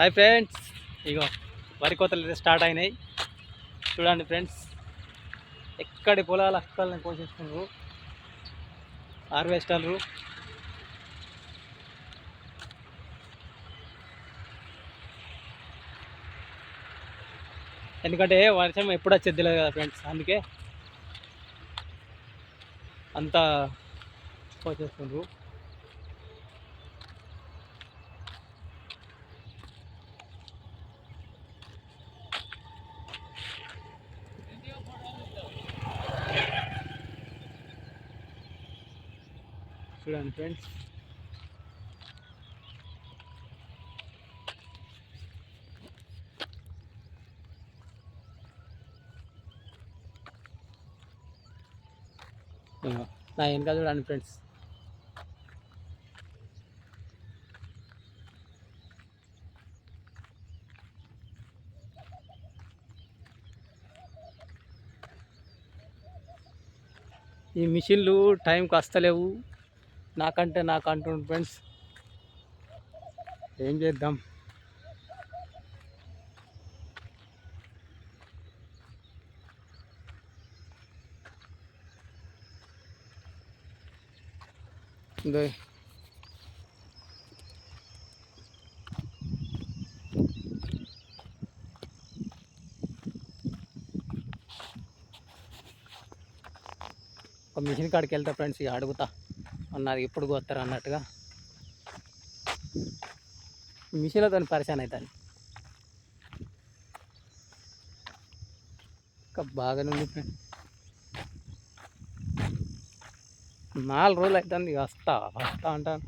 Hi friends ఇగో వరి కోతలు అయితే స్టార్ట్ అయినాయి. చూడండి ఫ్రెండ్స్ ఎక్కడి పొలాలు అక్కలని కోసేసుకున్నారు హార్వెస్టర్లు ఎందుకంటే వర్షం ఎప్పుడు వచ్చేది లేదు కదా ఫ్రెండ్స్ అందుకే అంతా కోసేసుకున్నారు చూడండి ఫ్రెండ్స్. నా వెనక చూడండి ఫ్రెండ్స్. ఈ మిషన్లు టైంకి వస్తలేవు. నాకంటే నాకు అంటుండు ఫ్రెండ్స్ ఏం చేద్దాం ఇదో ఒక మిషన్ కాడికి వెళ్తా ఫ్రెండ్స్ ఇక అడుగుతా అన్నారు ఎప్పుడు కోస్తారు అన్నట్టుగా. మిషన్లతో పరిశాన్ అవుతాను ఇంకా బాగానే ఉంది ఫ్రెండ్. నాలుగు రోజులు అవుతుంది వస్తా వస్తా అంటాను.